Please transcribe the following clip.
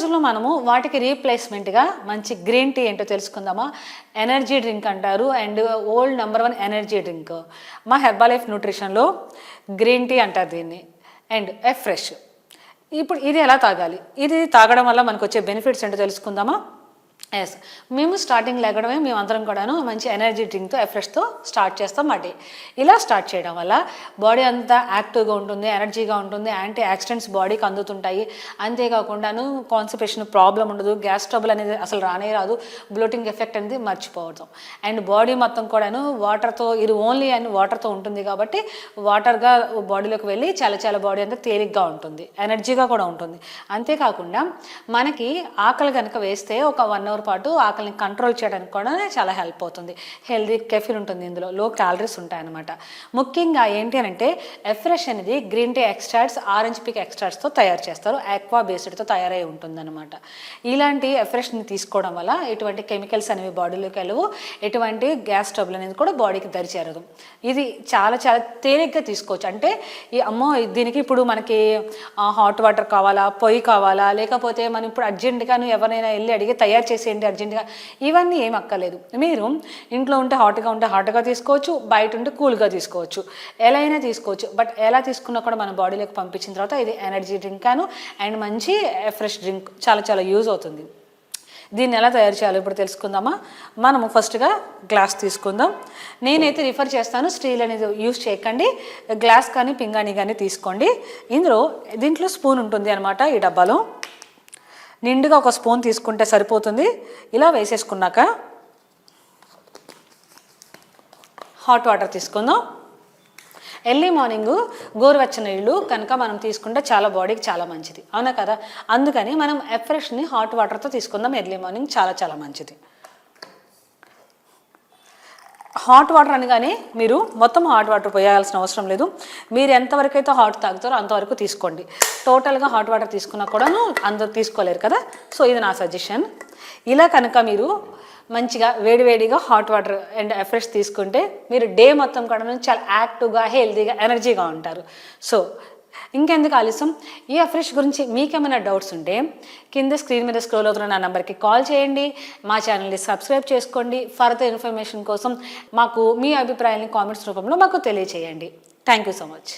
రోజుల్లో మనము వాటికి రీప్లేస్మెంట్గా మంచి గ్రీన్ టీ ఏంటో తెలుసుకుందామా? ఎనర్జీ డ్రింక్ అంటారు and old number one energy drink మా హెర్బా లైఫ్ న్యూట్రిషన్లో గ్రీన్ టీ అంటారు దీన్ని. అండ్ ఎ ఫ్రెష్ ఇప్పుడు ఇది ఎలా తాగాలి? ఇది తాగడం వల్ల మనకు వచ్చే బెనిఫిట్స్ ఏంటో తెలుసుకుందామా? ఎస్ మేము స్టార్టింగ్ లేగడమే మేము అందరం కూడాను మంచి ఎనర్జీ డ్రింక్తో ఎఫ్రెష్తో స్టార్ట్ చేస్తాం మా డే ఇలా స్టార్ట్ చేయడం వల్ల బాడీ అంతా యాక్టివ్గా ఉంటుంది ఎనర్జీగా ఉంటుంది యాంటీ యాక్సిడెంట్స్ బాడీకి అందుతుంటాయి. అంతేకాకుండాను కాన్సన్ట్రేషన్ ప్రాబ్లం ఉండదు గ్యాస్ ట్రబుల్ అనేది అసలు రానే రాదు బ్లోటింగ్ ఎఫెక్ట్ అనేది మర్చిపోవడం అండ్ బాడీ మొత్తం కూడాను వాటర్తో ఇది ఓన్లీ అండ్ వాటర్తో ఉంటుంది కాబట్టి వాటర్గా బాడీలోకి వెళ్ళి చాలా చాలా బాడీ అంతా తేలిగ్గా ఉంటుంది ఎనర్జీగా కూడా ఉంటుంది. అంతేకాకుండా మనకి ఆకలి కనుక వేస్తే ఒక వన్ అవర్ పాటు ఆకలిని కంట్రోల్ చేయడానికి కూడా చాలా హెల్ప్ అవుతుంది. హెల్దీ కెఫిన్ ఉంటుంది ఇందులో లో క్యాలరీస్ ఉంటాయి అనమాట ముఖ్యంగా ఏంటి అని అంటే ఎఫ్రెష్ అనేది గ్రీన్ టీ ఎక్స్ట్రాట్స్ ఆరెంజ్ పిక్ ఎక్స్ట్రాట్స్తో తయారు చేస్తారు. ఆక్వా బేస్డ్తో తయారై ఉంటుందన్నమాట. ఇలాంటి ఎఫ్రెష్ని తీసుకోవడం వల్ల ఎటువంటి కెమికల్స్ అనేవి బాడీలోకి వెళ్ళవు. ఎటువంటి గ్యాస్ ట్రబుల్ అనేది కూడా బాడీకి దరిచేరదు. ఇది చాలా చాలా తేలిగ్గా తీసుకోవచ్చు. అంటే ఈ అమ్మో దీనికి ఇప్పుడు మనకి హాట్ వాటర్ కావాలా పొయ్యి కావాలా లేకపోతే మనం ఇప్పుడు అర్జెంటుగా నువ్వు ఎవరైనా వెళ్ళి అడిగి తయారు చేసేయండి అర్జెంటుగా? ఇవన్నీ ఏం అక్కర్లేదు. మీరు ఇంట్లో ఉంటే హాట్గా ఉంటే హాట్గా తీసుకోవచ్చు బయట ఉంటే కూల్గా తీసుకోవచ్చు. ఎలా అయినా తీసుకోవచ్చు. బట్ ఎలా తీసుకున్నా కూడా మన బాడీలోకి పంపించిన తర్వాత ఇది ఎనర్జీ డ్రింక్ అను అండ్ మంచి ఫ్రెష్ డ్రింక్ చాలా చాలా యూజ్ అవుతుంది. దీన్ని ఎలా తయారు చేయాలో ఇప్పుడు తెలుసుకుందామా? మనము ఫస్ట్గా గ్లాస్ తీసుకుందాం. నేనైతే రిఫర్ చేస్తాను స్టీల్ అనేది యూజ్ చేయకండి. గ్లాస్ కానీ పింగాణి కానీ తీసుకోండి. ఇందులో దీంట్లో స్పూన్ ఉంటుంది అనమాట ఈ డబ్బాలో. నిండుగా ఒక స్పూన్ తీసుకుంటే సరిపోతుంది. ఇలా వేసేసుకున్నాక హాట్ వాటర్ తీసుకుందాం. ఎర్లీ మార్నింగ్ గోరువెచ్చని నీళ్ళు కనుక మనం తీసుకుంటే చాలా బాడీకి చాలా మంచిది. అవునా కదా? అందుకని మనం ఎఫ్రెష్ని హాట్ వాటర్తో తీసుకుందాం. ఎర్లీ మార్నింగ్ చాలా చాలా మంచిది. హాట్ వాటర్ అనగానే మీరు మొత్తం హాట్ వాటర్ పోయాల్సిన అవసరం లేదు. మీరు ఎంతవరకు అయితే హాట్ తాగుతారో అంతవరకు తీసుకోండి. టోటల్గా హాట్ వాటర్ తీసుకున్నా కూడాను అందరు తీసుకోలేరు కదా. సో ఇది నా సజెషన్ ఇలా కనుక మీరు మంచిగా వేడివేడిగా హాట్ వాటర్ అండ్ ఫ్రెష్ తీసుకుంటే మీరు డే మొత్తం కూడా చాలా యాక్టివ్గా హెల్తీగా ఎనర్జీగా ఉంటారు. సో ఇంకెందుకు ఆలస్యం? ఈ అఫ్రెష్ గురించి మీకేమైనా డౌట్స్ ఉంటే కింద స్క్రీన్ మీద స్క్రోల్ అవుతున్న నా నెంబర్కి కాల్ చేయండి. మా ఛానల్ని సబ్స్క్రైబ్ చేసుకోండి. ఫర్దర్ ఇన్ఫర్మేషన్ కోసం మాకు మీ అభిప్రాయాన్ని కామెంట్స్ రూపంలో మాకు తెలియచేయండి. Thank you so much.